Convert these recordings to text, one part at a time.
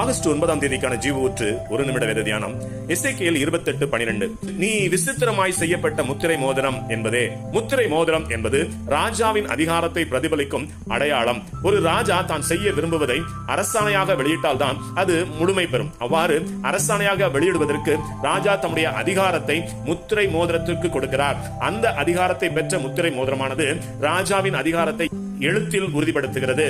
August ஒன்பதாம் தேதிக்கான ஜீவ ஊற்று ஒரு நிமிட வேத தியானம். இசைக்கியல் இருபத்தெட்டு பனிரெண்டு. நீ விசித்திரமாய் செய்யப்பட்ட முத்திரை மோதிரம் என்பதே முத்திரை மோதிரம் என்பது ராஜாவின் அதிகாரத்தை பிரதிபலிக்கும் அடையாளம். ஒரு ராஜா தான் செய்ய விரும்புவதை அரசாணையாக வெளியிட்டால் தான் அது முழுமை பெறும். அவ்வாறு அரசாணையாக வெளியிடுவதற்கு ராஜா தம்முடைய அதிகாரத்தை முத்திரை மோதிரத்திற்கு கொடுக்கிறார். அந்த அதிகாரத்தை பெற்ற முத்திரை மோதிரமானது ராஜாவின் அதிகாரத்தை எழுத்தில் உறுதிப்படுத்துகிறது.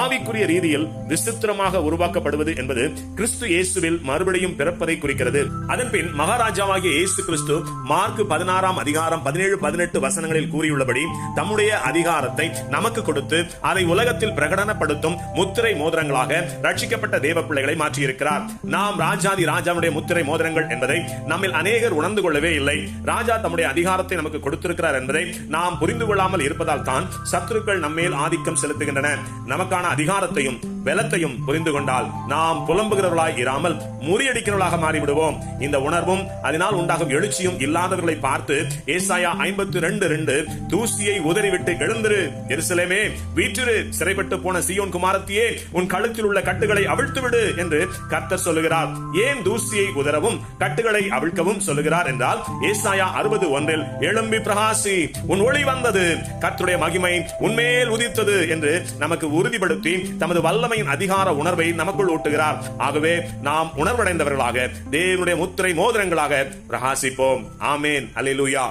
ஆவிக்குரிய ரீதியில் விசித்திரமாக உருவாக்கப்படுவது என்பது கிறிஸ்து இயேசுவில் மறுபடியும் பிறப்பதை குறிக்கிறது. அதன்பின் மகாராஜாவாகிய இயேசு கிறிஸ்து மார்க் பதினாறாம் அதிகாரம் பதினேழு பதினெட்டு வசனங்களில் கூறியுள்ளபடி தம்முடைய அதிகாரத்தை நமக்கு கொடுத்து அதை உலகத்தில் பிரகடனப்படுத்தும் முத்திரை மோதிரங்களாக ரட்சிக்கப்பட்ட தேவ பிள்ளைகளை மாற்றியிருக்கிறார். நாம் ராஜாதி ராஜாவுடைய முத்திரை மோதிரங்கள் என்பதை நம்மில் அநேகர் உணர்ந்து கொள்ளவே இல்லை. ராஜா தம்முடைய அதிகாரத்தை நமக்கு கொடுத்திருக்கிறார் என்பதை நாம் புரிந்து கொள்ளாமல் இருப்பதால் தான் சத்துருக்கள் நம்மேல் ஆதிக்கம் செலுத்துகின்றன. நமக்கான அதிகாரத்தையும் விளக்கையும் புரிந்து கொண்டால் நாம் புலம்புகிறவர்களாய் இராமல் முறியடிக்கிறவர்களாக மாறிவிடுவோம். இந்த உணர்வும் அதனால் உண்டாகும் எழுச்சியும் இல்லாதவர்களை பார்த்து ஏசாயா ஐம்பத்தி ரெண்டு ரெண்டு தூசியை உதறிவிட்டு எழுந்திரு எருசலேமே வீற்றிரு சிறைப்பட்டு போன சியோன் குமாரத்தியே உன் கழுத்தில் உள்ள கட்டுகளை அவிழ்த்து விடு என்று கர்த்தர் சொல்லுகிறார். ஏன் தூசியை உதரவும் கட்டுகளை அவிழ்க்கவும் சொல்லுகிறார் என்றால் ஏசாயா அறுபது ஒன்றில் எழும்பி பிரகாசி உன் ஒளி வந்தது கர்த்துடைய மகிமை உன்மேல் உதித்தது என்று நமக்கு உறுதிப்படுத்தி தமது வல்லமை வல்லமையின் அதிகார உணர்வை நமக்குள் ஊட்டுகிறார். ஆகவே நாம் உணர்வடைந்தவர்களாக தேவனுடைய முத்திரை மோதிரங்களாக பிரகாசிப்போம். ஆமேன். அலிலுயா